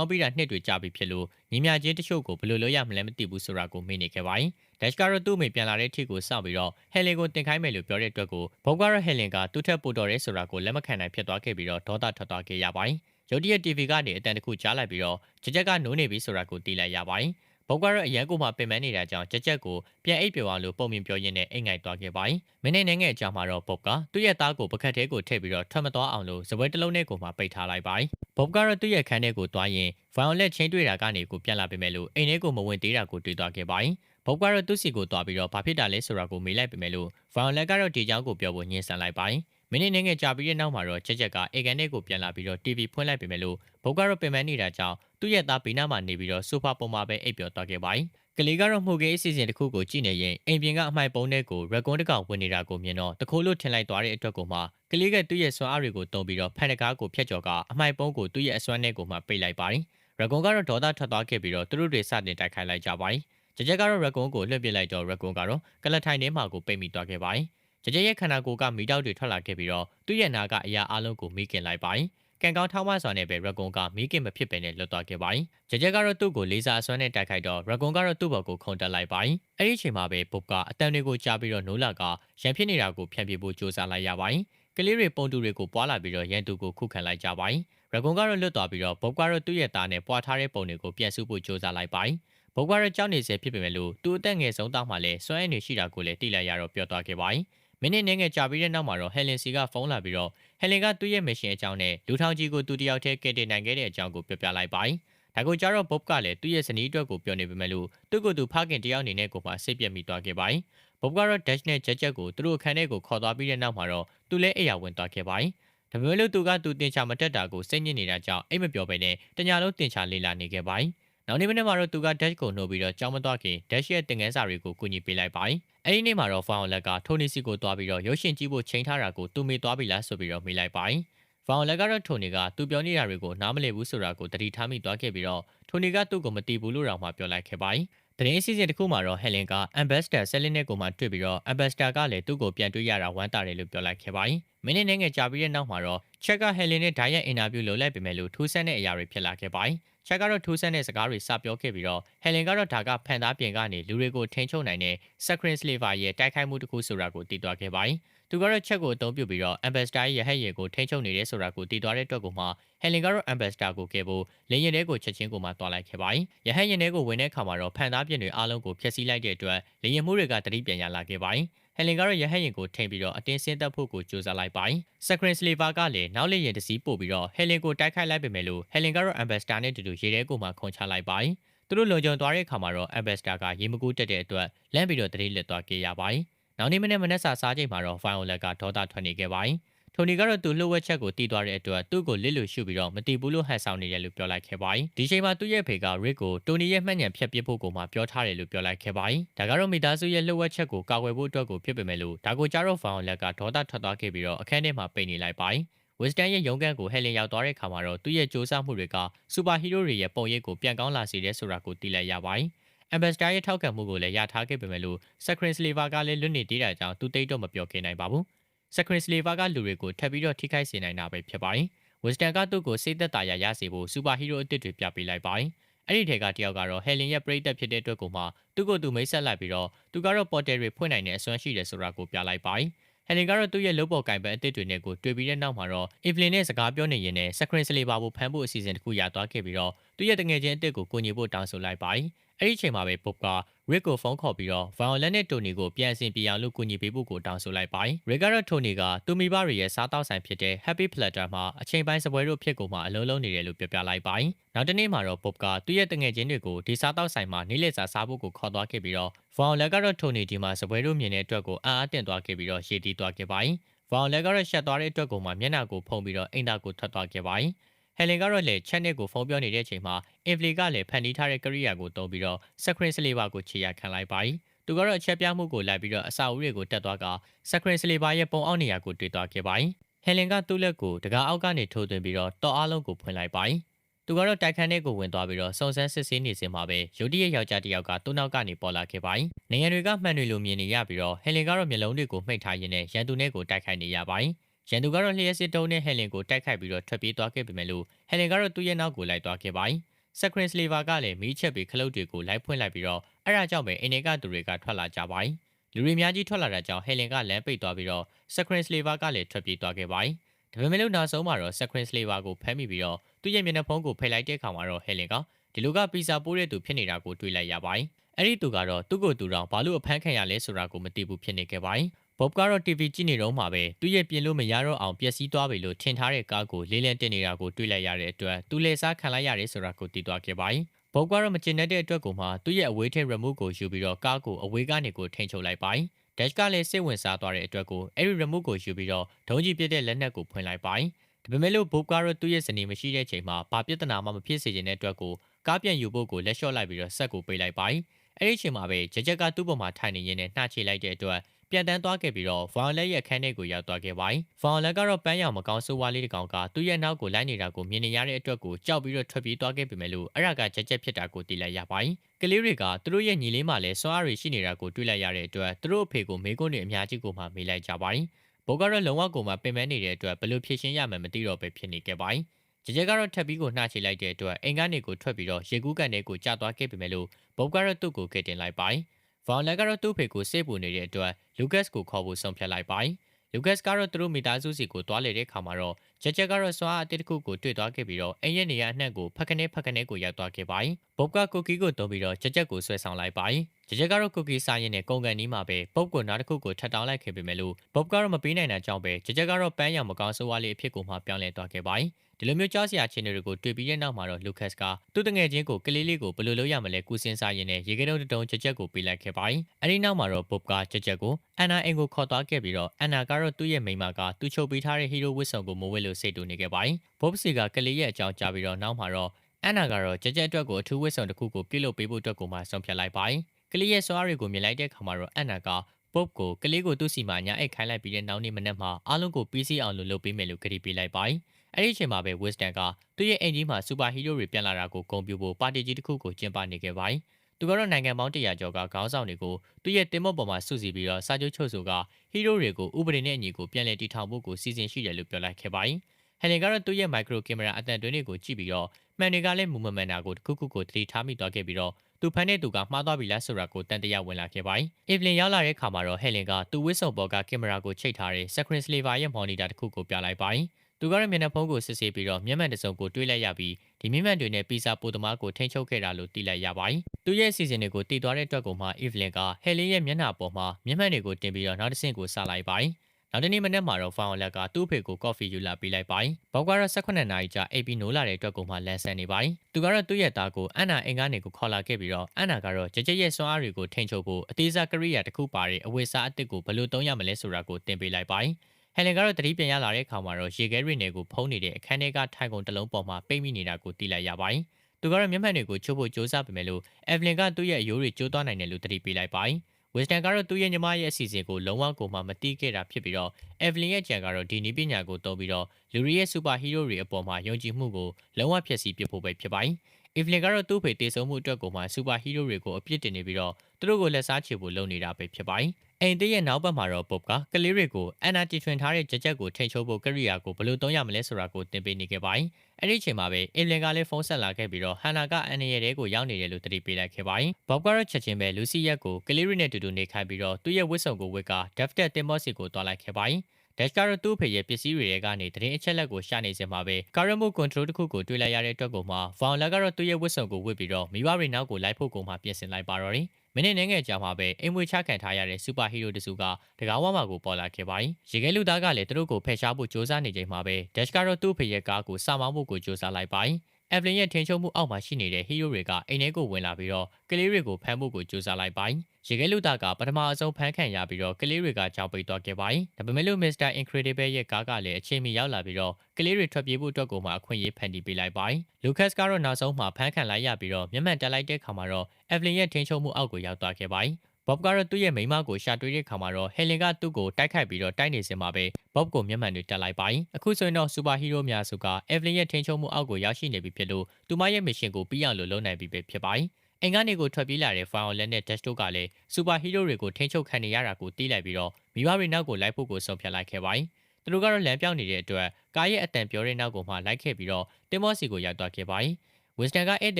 င်းပြီးတာနှစ်တွေကြာပြီဖြစ်လို့ညီမချင်းတချို့ကိုဘယ်လိုလုပ်ရမလဲမသိဘူးဆိုတာကိုမေ့နေခဲ့ပါတယ်။ Dash ကတော့သူ့မိပြန်လာတဲ့အထိကိုစောင့်ပြီးတော့ Helen ကိုတင်ခိုင်းမယ်လို့ပြောတဲ့အတွက်ကိုဘော့ကတော့ Helen ကသူ့ထက်ပိုတော်ရဲဆိုတာကိုလက်မခံနိုင်ဖြစ်သွားခဲ့ပြီးတော့ဒေါသထွက်သွားခဲ့ရပါတယ်။ရုတ်တရက် TV ကနေအတန်တခုကြားလိုက်ပြီးတော့ကြက်ကြက်ကနိုးနေပြီဆိုတာကိုသိလိုက်ရပါတယ်။ ဘောက်ကတော့အရန်ကိုမှပင်ပန်းနေတာကြောင့်ကြက်ကြက်ကိုပြန်အိပ်ပျော်အောင်လို့ပုံမြင်ပြောရင်းနဲ့အိမ်ငိုက်သွားခဲ့ပါတယ်။မင်းနဲ့နေငယ်အကြောင်းမှာတော့ဘောက်ကသူ့ရဲ့သားကိုပကတ်ထဲကိုထည့်ပြီးတော့ထွက်မသွားအောင်လို့စပွဲတစ်လုံးနဲ့ကိုမှပိတ်ထားလိုက်ပါတယ်။ဘောက်ကတော့သူ့ရဲ့ခန်းထဲကိုသွားရင် Violet ချင်းတွေ့တာကနေကိုပြန်လာပေမဲ့လို့အိမ်ထဲကိုမဝင်သေးတာကိုတွေ့သွားခဲ့ပါတယ်။ဘောက်ကတော့သူ့စီကိုသွားပြီးတော့ဘာဖြစ်တာလဲဆိုတာကိုမေးလိုက်ပေမဲ့လို့ Violet ကတော့ဒီကြောင်းကိုပြောဖို့ညှင်းဆန်လိုက်ပါတယ်။ မိနစ်နဲ့ငယ်ကြာပြီးတဲ့နောက်မှာတော့ချက်ချက်ကအေကန်နဲ့ကိုပြန်လာပြီးတော့ TV ဖွင့်လိုက်ပေမဲ့လို့ဘုတ်ကတော့ပင်ပန်းနေတာကြောင့်သူ့ရဲ့သားဘီနာမှာနေပြီးတော့ဆိုဖာပေါ်မှာပဲအိပ်ပျော်သွားခဲ့ပါတယ်။ကလေးကတော့မှုကေးအစီအစဉ်တစ်ခုကိုကြည့်နေရင်အိမ်ပြင်ကအမိုက်ပုံးတဲ့ကိုရက်ကွန်တကောင်ဝင်နေတာကိုမြင်တော့တခိုးလို့ထင်လိုက်သွားတဲ့အတွက်ကိုမှကလေးကသူ့ရဲ့စွမ်းအားတွေကိုတုံးပြီးတော့ဖန်တကားကိုဖျက်ကျော်ကအမိုက်ပုံးကိုသူ့ရဲ့အစွမ်းနဲ့ကိုမှပိတ်လိုက်ပါတယ်။ရက်ကွန်ကတော့ဒေါသထွက်သွားခဲ့ပြီးတော့သူတို့တွေစတင်တိုက်ခိုက်လိုက်ကြပါတယ်။ကြကြကတော့ရက်ကွန်ကိုလွှတ်ပစ်လိုက်တော့ရက်ကွန်ကတော့ကလထိုင်ထဲမှာကိုပိတ်မိသွားခဲ့ပါတယ်။ ကြကြရဲ့ခန္ဓာကိုယ်ကမီတောက်တွေထွက်လာခဲ့ပြီးတော့သူ့ရဲ့နာကအရာအလုံးကိုမိခင်လိုက်ပါတယ်။ကံကောင်းထောင်းမစွာနဲ့ပဲရက်ကွန်ကမိခင်မဖြစ်ပဲနဲ့လွတ်သွားခဲ့ပါတယ်။ကြကြကတော့သူ့ကိုလေးစားအစွမ်းနဲ့တိုက်ခိုက်တော့ရက်ကွန်ကတော့သူ့ဘော်ကိုခုန်တက်လိုက်ပါတယ်။အဲ့ဒီအချိန်မှာပဲပုပ်ကအတန်တွေကိုကြားပြီးတော့နိုးလာကရန်ဖြစ်နေတာကိုဖျံပြဖို့ကြိုးစားလိုက်ရပါတယ်။ကလေးတွေပုံတူတွေကိုပွာလာပြီးတော့ရန်သူကိုခုခံလိုက်ကြပါတယ်။ရက်ကွန်ကတော့လွတ်သွားပြီးတော့ပုပ်ကတော့သူ့ရဲ့သားနဲ့ပွာထားတဲ့ပုံတွေကိုပြန်စုဖို့ကြိုးစားလိုက်ပါတယ်။ဘုတ်ကတော့ကြောက်နေစေဖြစ်ပေမဲ့လို့သူ့အသက်ငယ်ဆုံးတောက်မှလည်းစွမ်းရည်နေရှိတာကိုလည်းသိလိုက်ရတော့ပြောသွားခဲ့ပါတယ်။ မိနစ်နဲ့ငယ်ကြာပြီးတဲ့နောက်မှာတော့ဟယ်လင်စီကဖုန်းလာပြီးတော့ဟယ်လင်ကသူ့ရဲ့မရှင်အကြောင်းနဲ့လူထောင်ကြီးကိုသူတယောက်တည်းကယ်တင်နိုင်ခဲ့တဲ့အကြောင်းကိုပြောပြလိုက်ပါတယ်။ဒါကိုကြတော့ဘုတ်ကလည်းသူ့ရဲ့ဇနီးအတွက်ကိုပြောနေပေမဲ့လို့သူ့ကိုယ်သူဖခင်တယောက်အနေနဲ့ကိုမှစိတ်ပြက်မိသွားခဲ့ပါတယ်။ဘုတ်ကတော့ dash နဲ့ချက်ချက်ကိုသူတို့အခန်းထဲကိုခေါ်သွားပြီးတဲ့နောက်မှာတော့သူလည်းအိယာဝင်သွားခဲ့ပါတယ်။ဒါပေမဲ့လို့သူကသူတင်ချမတက်တာကိုစိတ်ညစ်နေတာကြောင့်အိတ်မပြောဘဲနဲ့တညာလုံးတင်ချလေးလာနေခဲ့ပါတယ်။ နောက်နေ့မနေ့မှာတော့သူက dash ကိုနှုတ်ပြီးတော့ကြောင်းမသွားခင် dash ရဲ့တင်ငန်းစာတွေကိုကူညီပေးလိုက်ပါတယ်။အဲဒီနေ့မှာတော့ Violet ကထိုနီစီကိုသွားပြီးတော့ရုပ်ရှင်ကြည့်ဖို့ချိန်ထားတာကိုသူမေးသွားပြီလားဆိုပြီးတော့မေးလိုက်ပါတယ်။ Violet ကတော့ထိုနီကသူပြောနေတာတွေကိုနားမလည်ဘူးဆိုတာကိုတတိထားမိသွားခဲ့ပြီးတော့ထိုနီကသူ့ကိုမတီးဘူးလို့တောင်မှပြောလိုက်ခဲ့ပါတယ်။တရင်အစီအစဉ်တစ်ခုမှာတော့ Helen က Ambassador Celine နဲ့ကိုမှတွေ့ပြီးတော့ Ambassador ကလည်းသူ့ကိုပြန်တွေ့ရတာဝမ်းသာတယ်လို့ပြောလိုက်ခဲ့ပါတယ်။မိနစ်နဲ့ငယ်ကြာပြီးတဲ့နောက်မှာတော့ Check က Helen နဲ့ Diane အင်တာဗျူးလုပ်လိုက်ပေမဲ့လို့ထူးဆန်းတဲ့အရာတွေဖြစ်လာခဲ့ပါတယ်။ Check ကတော့ထူးဆန်းတဲ့စကားတွေစပြောခဲ့ပြီးတော့ Helen ကတော့ဒါကဖန်သားပြင်ကနေလူတွေကိုထိန်းချုပ်နိုင်တဲ့ Sakrin Slaver ရဲ့တိုက်ခိုက်မှုတစ်ခုဆိုတာကိုသိသွားခဲ့ပါတယ်။သူကတော့ချက်ကိုအသုံးပြုပြီးတော့ Ambassador ရဲ့ရဟတ်ရဲကိုထိန်းချုပ်နေတယ်ဆိုတာကိုသိသွားတဲ့အတွက်ကိုမှ Helen ကတော့ Ambassador ကိုကဲဖို့လင်းရင်ထဲကိုချက်ချင်းကိုမှတွားလိုက်ခဲ့ပါတယ်။ရဟတ်ရင်ထဲကိုဝင်တဲ့အခါမှာတော့ဖန်သားပြင်တွေအားလုံးကိုဖျက်ဆီးလိုက်တဲ့အတွက်လင်းရင်မှုတွေကတတိပြန်ရလာခဲ့ပါတယ်။ ဟယ်လင်ကတော့ရဟတ်ရင်ကိုထိန်ပြီးတော့အတင်းဆင်းသက်ဖို့ကိုကြိုးစားလိုက်ပါတယ်။စကရင်စလီဗာကလည်းနောက်လေရင်တစည်းပို့ပြီးတော့ဟယ်လင်ကိုတိုက်ခိုက်လိုက်ပေမဲ့လို့ဟယ်လင်ကတော့အမ်ဘက်စတာနဲ့တူတူရေထဲကိုမှခုန်ချလိုက်ပါတယ်။သူတို့လုံခြုံသွားတဲ့အခါမှာတော့အမ်ဘက်စတာကရေမကူးတက်တဲ့အတွက်လန့်ပြီးတော့တတိလက်သွားခဲ့ရပါတယ်။နောက်နေ့မနေ့မနေ့စာစားချိန်မှာတော့ဖိုင်အိုလက်ကဒေါသထွက်နေခဲ့ပါတယ်။ ထိုနီကတော့သူလှုပ်ဝက်ချက်ကိုတီးသွားတဲ့အတွက်သူ့ကိုလစ်လို့ရှုပြီးတော့မတီးဘူးလို့ဟန်ဆောင်နေတယ်လို့ပြောလိုက်ခဲ့ပါတယ်။ဒီချိန်မှာသူ့ရဲ့ဖေကရစ်ကိုတိုနီရဲ့မှတ်ဉာဏ်ဖြတ်ပစ်ဖို့ကိုမှပြောထားတယ်လို့ပြောလိုက်ခဲ့ပါတယ်။ဒါကတော့မိသားစုရဲ့လှုပ်ဝက်ချက်ကိုကာကွယ်ဖို့အတွက်ကိုဖြစ်ပေမဲ့လို့ဒါကိုကြားတော့ဖောင်လက်ကဒေါသထွက်သွားခဲ့ပြီးတော့အခန်းထဲမှာပိတ်နေလိုက်ပါတယ်။ဝက်စတန်ရဲ့ရုံးခန်းကိုဟယ်လင်ရောက်သွားတဲ့အခါမှာတော့သူ့ရဲ့စူးစမ်းမှုတွေကစူပါဟီးရိုးတွေရဲ့ပုံရိပ်ကိုပြန်ကောင်းလာစေတဲ့ဆိုတာကိုသိလိုက်ရပါတယ်။ Ambassador ရဲ့ထောက်ခံမှုကိုလည်းရထားခဲ့ပေမဲ့လို့ Sakrin Slaver ကလည်းလွတ်နေသေးတာကြောင့်သူတိတ်တော့မပြောခဲ့နိုင်ပါဘူး။ Sakrin Slaver ကလူတွေကိုထပ်ပြီးတော့ထိခိုက်စေနိုင်တာပဲဖြစ်ပါတယ်။ Wisdom ကသူ့ကိုစိတ်သက်သာရရစေဖို့စူပါဟီးရိုးအစ်စ်တွေပြပေးလိုက်ပါတယ်။အဲ့ဒီထဲကတယောက်ကတော့ဟယ်လင်ရဲ့ပရိသတ်ဖြစ်တဲ့အတွက်ကိုမှသူ့ကိုသူမိတ်ဆက်လိုက်ပြီးတော့သူကတော့ပေါ်တယ်တွေဖွင့်နိုင်တဲ့အစွမ်းရှိတယ်ဆိုတာကိုပြလိုက်ပါတယ်။ဟယ်လင်ကတော့သူ့ရဲ့လုပ်ပေါ်ကင်ပန်အစ်စ်တွေနဲ့ကိုတွေ့ပြီးတဲ့နောက်မှာတော့ Evelyn နဲ့စကားပြောနေရင်းနဲ့ Sakrin Slaver ကိုဖမ်းဖို့အစီအစဉ်တစ်ခုရသွားခဲ့ပြီးတော့သူ့ရဲ့တငယ်ချင်းအစ်စ်ကိုကိုညီဖို့တောင်းဆိုလိုက်ပါတယ်။ အဲ့ဒီအချိန်မှာပဲပုပ်ကရစ်ကိုဖုန်းခေါ်ပြီးတော့ဗိုင်ယိုလက်နဲ့တိုနီကိုပြန်အဆင်ပြေအောင်လို့ကူညီပေးဖို့ကိုတောင်းဆိုလိုက်ပါတယ်ရစ်ကတော့တိုနီကသူမိဘတွေရဲ့စားတောက်ဆိုင်ဖြစ်တဲ့ Happy Platter မှာအချိန်ပိုင်းစပွဲတို့ဖြစ်ကိုမှအလုံးလုံးနေတယ်လို့ပြောပြလိုက်ပါတယ်နောက်တနေ့မှာတော့ပုပ်ကသူ့ရဲ့တငယ်ချင်းတွေကိုဒီစားတောက်ဆိုင်မှာနေ့လည်စာစားဖို့ကိုခေါ်သွားခဲ့ပြီးတော့ဗိုင်ယိုလက်ကတော့တိုနီဒီမှာစပွဲတို့မြင်တဲ့အတွက်ကိုအံ့အားတင်သွားခဲ့ပြီးတော့ရှေ့တီးသွားခဲ့ပါတယ်ဗောင်လက်ကတော့ရှက်သွားတဲ့အတွက်ကိုမှမျက်နှာကိုဖုံးပြီးတော့အိမ်သားကိုထွက်သွားခဲ့ပါတယ်။ ဟယ်လင်ကတော့လည်းချက်နစ်ကိုဖုံးပြောနေတဲ့အချိန်မှာအင်ဖလီကလည်းဖန်တီးထားတဲ့ကရိယာကိုတုံးပြီးတော့စခရင်စလေးပါကိုခြေရခံလိုက်ပါတယ်။သူကတော့အချက်ပြမှုကိုလိုက်ပြီးတော့အစာအုပ်တွေကိုတက်သွားကစခရင်စလေးပါရဲ့ပုံအောက်နေရာကိုတွေ့သွားခဲ့ပါတယ်။ဟယ်လင်ကသူ့လက်ကိုတကားအောက်ကနေထိုးသွင်းပြီးတော့တောအားလုံးကိုဖွင့်လိုက်ပါတယ်။သူကတော့တိုက်ခန်းထဲကိုဝင်သွားပြီးတော့စုံစမ်းစစ်ဆေးနေစဉ်မှာပဲရုတ်တရက်ယောက်ျားတစ်ယောက်ကသူ့နောက်ကနေပေါ်လာခဲ့ပါတယ်။နေရံတွေကမှန်တွေလိုမြင်နေရပြီးတော့ဟယ်လင်ကတော့မျက်လုံးတွေကိုမှိတ်ထားရင်းနဲ့ရန်သူနဲ့ကိုတိုက်ခိုက်နေရပါတယ်။ ရန်သူကတော့လျှက်စစ်တုံးနဲ့ဟယ်လင်ကိုတိုက်ခိုက်ပြီးတော့ထွက်ပြေးသွားခဲ့ပေမဲ့လို့ဟယ်လင်ကတော့သူ့ရဲ့နောက်ကိုလိုက်သွားခဲ့ပါတယ်။စခရင်စလီဗာကလည်းမီးချက်ပြီးခလုတ်တွေကိုလိုက်ဖွင့်လိုက်ပြီးတော့အဲ့ဒါကြောင့်ပဲအင်းနေကသူတွေကထွက်လာကြပါတယ်။လူတွေများကြီးထွက်လာတဲ့ကြောင့်ဟယ်လင်ကလမ်းပိတ်သွားပြီးတော့စခရင်စလီဗာကလည်းထွက်ပြေးသွားခဲ့ပါတယ်။ဒါပေမဲ့လို့နောက်ဆုံးမှာတော့ Secret Slaver ကိုဖမ်းမိပြီးတော့သူ့ရဲ့မျက်နှာဖုံးကိုဖိတ်လိုက်တဲ့အခါမှာတော့ Helen ကဒီလိုကပီဇာပိုးတဲ့သူဖြစ်နေတာကိုတွေ့လိုက်ရပါတယ်။အဲ့ဒီသူကတော့သူ့ကိုယ်သူတော်ဘာလို့အဖမ်းခံရလဲဆိုတာကိုမသိဘူးဖြစ်နေခဲ့ပါတယ်။ Bob ကတော့ TV ကြည့်နေတော့မှပဲသူ့ရဲ့ပြင်လို့မရတော့အောင်ပျက်စီးသွားပြီလို့ထင်ထားတဲ့ကားကိုလေးလံတင်နေတာကိုတွေ့လိုက်ရတဲ့အတွက်သူလည်းစားခံလိုက်ရတယ်ဆိုတာကိုသိသွားခဲ့ပါတယ်။ဘော့ကတော့မကျင်တဲ့အတွက်ကိုမှသူ့ရဲ့အဝေးထိ remote ကိုယူပြီးတော့ကားကိုအဝေးကနေကိုထိန်ချုပ်လိုက်ပါတယ်။ Dash ကလည်းစိတ်ဝင်စားသွားတဲ့အတွက်ကိုအဲ့ဒီ remote ကိုယူပြီးတော့ဒုံးကြီးပြစ်တဲ့လက်နက်ကိုဖွင့်လိုက်ပါတယ်။ဒါပေမဲ့လို့ Bob ကတော့သူ့ရဲ့ဇနီးမရှိတဲ့ချိန်မှာဘာပြဿနာမှမဖြစ်စေချင်တဲ့အတွက်ကိုကားပြန်ယူဖို့ကိုလက်လျှော့လိုက်ပြီးတော့ဆက်ကိုပေးလိုက်ပါတယ်။အဲ့ဒီချိန်မှာပဲကြကြကသူ့ပေါ်မှာထိုင်နေရင်းနဲ့နှာချေလိုက်တဲ့အတွက် ပြန်တန်းသွားခဲ့ပြီးတော့ Violet ရဲ့ခန်းထဲကိုရောက်သွားခဲ့ပါတယ်။ Violet ကတော့ပန်းရောင်မကောင်းဆိုးဝါးလေးတစ်ကောင်ကသူ့ရဲ့နောက်ကိုလိုက်နေတာကိုမြင်နေရတဲ့အတွက်ကိုကြောက်ပြီးတော့ထွက်ပြေးသွားခဲ့ပေမဲ့လို့အဲ့ဒါကကြက်ကြက်ဖြစ်တာကိုသိလိုက်ရပါတယ်။ကလေးတွေကသူတို့ရဲ့ညီလေးမှလည်းစွမ်းအားတွေရှိနေတာကိုတွေ့လိုက်ရတဲ့အတွက်သူတို့အဖေကိုမေးခွန်းတွေအများကြီးကိုမှမေးလိုက်ကြပါတယ်။ဘောကတော့လုံးဝကိုမှပင်ပန်းနေတဲ့အတွက်ဘယ်လိုဖြေရှင်းရမှန်းမသိတော့ပဲဖြစ်နေခဲ့ပါတယ်။ကြကြကတော့ထပ်ပြီးကိုနှာချေလိုက်တဲ့အတွက်အိမ်ကနေကိုထွက်ပြီးတော့ရေကူးကန်ထဲကိုကျသွားခဲ့ပေမဲ့လို့ဘောကတော့သူ့ကိုကယ်တင်လိုက်ပါတယ်။ ဗောင်လက်ကတော့သူ့ဖေကိုစိတ်ပူနေတဲ့အတွက်လူကတ်ကိုခေါ်ဖို့ဆုံးဖြတ်လိုက်ပါတယ်။လူကတ်ကတော့သူတို့မိသားစုစီကိုတွားလေတဲ့ခါမှာတော့ချက်ချက်ကတော့စွာအတစ်တစ်ခုကိုတွေ့သွားခဲ့ပြီးတော့အိမ်ရဲ့နေရာအနှံ့ကိုဖက်ကနေဖက်ကနေကိုရောက်သွားခဲ့ပါတယ်။ဘော့ကကိုကီကိုတုံးပြီးတော့ချက်ချက်ကိုဆွဲဆောင်လိုက်ပါတယ်။ချက်ချက်ကတော့ကိုကီစားရင်နဲ့ကုန်ကန်နီးမှာပဲဘော့ကိုနောက်တစ်ခုကိုထပ်တောင်းလိုက်ခဲ့ပေမဲ့လို့ဘော့ကတော့မပေးနိုင်တာကြောင့်ပဲချက်ချက်ကတော့ပန်းရောင်မကောင်းဆိုးဝါးလေးအဖြစ်ကိုမှပြောင်းလဲသွားခဲ့ပါတယ်။ ဒီလိုမျိုးကြောက်စရာချင်းတွေကိုတွေ့ပြီးတဲ့နောက်မှာတော့လူကတ်ကသူ့တငယ်ချင်းကိုကလေးလေးကိုဘယ်လိုလုပ်ရမလဲကူစင်စားရင်းနဲ့ရေကဲတုံးတုံးချက်ချက်ကိုပေးလိုက်ခဲ့ပါတယ်။အဲဒီနောက်မှာတော့ဘုတ်ကချက်ချက်ကိုအန်နာအင်ကိုခေါ်သွားခဲ့ပြီးတော့အန်နာကတော့သူ့ရဲ့မိန်းမကသူချုပ်ပေးထားတဲ့ဟီးရိုးဝစ်ဆုံကိုမဝဲလို့စိတ်တူနေခဲ့ပါတယ်။ဘုတ်စီကကလေးရဲ့အကြောင်းကြားပြီးတော့နောက်မှာတော့အန်နာကတော့ချက်ချက်အတွက်ကိုအထူးဝစ်ဆုံတစ်ခုကိုပြုတ်လုပ်ပေးဖို့အတွက်ကိုမှဆုံးဖြတ်လိုက်ပါတယ်။ကလေးရဲ့စွားတွေကိုမြင်လိုက်တဲ့အခါမှာတော့အန်နာကပုတ်ကိုကလေးကိုသူ့စီမှာညာအိတ်ခိုင်းလိုက်ပြီးတဲ့နောက်နေ့မနက်မှာအားလုံးကိုပြီးစီးအောင်လုပ်လုပ်ပေးမယ်လို့ကြေပေးလိုက်ပါတယ်။ အဲ့ဒီအချိန်မှာပဲ Wisdom ကသူ့ရဲ့အင်ဂျီမှာစူပါဟီးရိုးတွေပြန်လာတာကိုဂုဏ်ပြုဖို့ပါတီကြီးတစ်ခုကိုကျင်းပနေခဲ့ပါတယ်။သူကတော့နိုင်ငံပေါင်း100ကျော်ကခေါင်းဆောင်တွေကိုသူ့ရဲ့တင်မော့ပေါ်မှာစုစည်းပြီးတော့စာချုပ်ချုပ်ဆိုကဟီးရိုးတွေကိုဥပဒေနဲ့အညီကိုပြန်လည်တည်ထောင်ဖို့ကိုစီစဉ်ရှိတယ်လို့ပြောလိုက်ခဲ့ပါတယ်။ဟယ်လင်ကတော့သူ့ရဲ့မိုက်ခရိုကင်မရာအတန်တွင်းတွေကိုကြည့်ပြီးတော့မှန်တွေကလည်းမူမမှန်တာကိုတစ်ခုခုကိုတတိထားမိသွားခဲ့ပြီးတော့သူဖန်တဲ့သူကမှားသွားပြီလားဆိုတာကိုတန်တရားဝင်လာခဲ့ပါတယ်။အီဗလင်ရောက်လာတဲ့ခါမှာတော့ဟယ်လင်ကသူ့ဝစ်ဆုံပေါ်ကကင်မရာကိုချိတ်ထားတဲ့ Secret Slaver ရဲ့ monitor တစ်ခုကိုပြလိုက်ပါတယ်။ သူကတော့မျက်နှာဖုံးကိုစစ်ဆေးပြီးတော့မျက်မှန်တစ်စုံကိုတွေးလိုက်ရပြီးဒီမျက်မှန်တွေနဲ့ပီဇာပိုသမားကိုထိန်းချုပ်ခဲ့တာလို့သိလိုက်ရပါတယ်။သူရဲ့အစီအစဉ်တွေကိုတည်သွားတဲ့အတွက်ကိုမှ Evelyn ကဟယ်လီရဲ့မျက်နှာပေါ်မှာမျက်မှန်တွေကိုတင်ပြီးတော့နောက်တစ်ဆင့်ကိုစလိုက်ပါတယ်။နောက်တနေ့မနေ့မှာတော့ဖောင်လက်ကသူ့ဖေကိုကော်ဖီယူလာပေးလိုက်ပါတယ်။ဘောက်ကတော့18နာရီကြာအိပ်ပြီးနိုးလာတဲ့အတွက်ကိုမှလန်ဆန်နေပါတယ်။သူကတော့သူ့ရဲ့သားကိုအန်နာအင်ကနေကိုခေါ်လာခဲ့ပြီးတော့အန်နာကတော့ကြကြရဲ့စွမ်းအားတွေကိုထိန်းချုပ်ဖို့အသေးစားကရိယာတစ်ခုပါတဲ့အဝတ်စားအသစ်ကိုဘယ်လိုသုံးရမလဲဆိုတာကိုသင်ပေးလိုက်ပါတယ်။ ဟယ်လင်ကတော့တတိပြန်ရလာတဲ့အခါမှာတော့ရေခဲရင်းတွေကိုဖုံးနေတဲ့အခန်းထဲကထိုင်ကုန်တစ်လုံးပေါ်မှာပိတ်မိနေတာကိုသိလိုက်ရပါတယ်။သူကတော့မျက်မှန်တွေကိုချိုးဖို့ကြိုးစားပေမဲ့လို့အက်ဗလင်ကသူ့ရဲ့အယိုးတွေကျိုးသွားနိုင်တယ်လို့တတိပေးလိုက်ပါတယ်။ဝက်စတန်ကတော့သူ့ရဲ့ညီမရဲ့အစီအစဉ်ကိုလုံးဝကိုမှမတီးခဲ့တာဖြစ်ပြီးတော့အက်ဗလင်ရဲ့ကြံကတော့ဒီနည်းပညာကိုသုံးပြီးတော့လူရီရဲ့စူပါဟီးရိုးတွေအပေါ်မှာယုံကြည်မှုကိုလုံးဝဖျက်ဆီးပစ်ဖို့ပဲဖြစ်ပါတယ်။အီဗလင်ကတော့သူ့ဖေတေဆုံးမှုအတွက်ကိုမှစူပါဟီးရိုးတွေကိုအပြစ်တင်နေပြီးတော့သူတို့ကိုလက်စားချေဖို့လုပ်နေတာပဲဖြစ်ပါတယ်။ အိမ်တရဲ့နောက်ဘက်မှာတော့ပုပ်ကကလေးတွေကိုအန်နာတီထွင်ထားတဲ့ကြက်ကြက်ကိုထိန်ချိုးဖို့ကရိယာကိုဘယ်လိုသုံးရမလဲဆိုတာကိုသင်ပေးနေခဲ့ပါတယ်။အဲ့ဒီအချိန်မှာပဲအင်လင်ကလည်းဖုန်းဆက်လာခဲ့ပြီးတော့ဟန်နာကအန်နရဲ့တဲကိုရောက်နေတယ်လို့တတိပေးလိုက်ခဲ့ပါတယ်။ဘော့ကတော့ချက်ချင်းပဲလူစီရက်ကိုကလေးရီနဲ့တူတူနေခိုင်းပြီးတော့သူ့ရဲ့ဝစ်စုံကိုဝစ်ကဒက်ဖ်တက်တင်မော့စီကိုတွားလိုက်ခဲ့ပါတယ်။ Dash ကတော့သူ့ဖေရဲ့ပစ္စည်းတွေထဲကနေသတင်းအချက်လက်ကိုရှာနေစင်မှာပဲ current mode control တစ်ခုကိုတွေ့လိုက်ရတဲ့အတွက်ကိုမှ Violet ကတော့သူ့ရဲ့ဝတ်စုံကိုဝတ်ပြီးတော့မိဘတွေနောက်ကိုလိုက်ဖို့ကိုမှပြင်ဆင်လိုက်ပါတော့တယ် မိနစ်နဲ့ငယ်ကြာမှာပဲအိမ်မွေချခံထားရတဲ့စူပါဟီးရိုးတစုကတကားဝါမကိုပေါ်လာခဲ့ပါတယ်။ရေခဲလူသားကလည်းသူတို့ကိုဖယ်ရှားဖို့ကြိုးစားနေချိန်မှာပဲ Dash ကတော့သူ့ဖေရဲ့ကားကိုစာမောင်းဖို့ကိုကြိုးစားလိုက်ပါတယ်။ Evelyn ရဲ့ထင်ချုံမှုအောက်မှာရှိနေတဲ့ဟီးရိုးတွေကအိမ်ထဲကိုဝင်လာပြီးတော့ကလေးတွေကိုဖမ်းဖို့ကိုစူးစမ်းလိုက်ပါတယ်။ရေခဲလူသားကပထမအဆုံးဖမ်းခံရပြီးတော့ကလေးတွေကကြောက်ပိတ်သွားခဲ့ပါတယ်။ဒါပေမဲ့လို့ Mr. Incredible ရဲ့ကားကလည်းအချိန်မီရောက်လာပြီးတော့ကလေးတွေထွက်ပြေးဖို့အတွက်ကိုမှအခွင့်အရေးဖန်တီးပေးလိုက်ပါတယ်။ Lucas ကတော့နောက်ဆုံးမှာဖမ်းခံလိုက်ရပြီးတော့မျက်မှန်တက်လိုက်တဲ့ခါမှာတော့ Evelyn ရဲ့ထင်ချုံမှုအောက်ကိုရောက်သွားခဲ့ပါတယ်။ Bob ကတော့သူ့ရဲ့မိန်းမကိုရှာတွေ့တဲ့ခါမှာတော့ Helen ကသူ့ကိုတိုက်ခိုက်ပြီးတော့တိုက်နေစင်မှာပဲ Bob ကိုမျက်မှန်တွေတက်လိုက်ပါတယ်။အခုဆိုရင်တော့စူပါဟီးရိုးများစုက Evelyn ရဲ့ထင်ချုံမှုအောက်ကိုရောက်ရှိနေပြီဖြစ်လို့သူမရဲ့မစ်ရှင်ကိုပြီးအောင်လို့လုပ်နိုင်ပြီပဲဖြစ်ပါတယ်။အင်ကနေကိုထွက်ပြေးလာတဲ့ Violet နဲ့ Dash တို့ကလည်းစူပါဟီးရိုးတွေကိုထိန်းချုပ်ခံနေရတာကိုသိလိုက်ပြီးတော့မိဘတွေနောက်ကိုလိုက်ဖို့ကိုဆုံးဖြတ်လိုက်ခဲ့ပါတယ်။သူတို့ကတော့လမ်းပြောင်းနေတဲ့အတွက်ကားရဲ့အတန်ပြောတဲ့နောက်ကိုမှလိုက်ခဲ့ပြီးတော့တင်မော့စီကိုရောက်သွားခဲ့ပါတယ်။ Winston ကဧည့်သ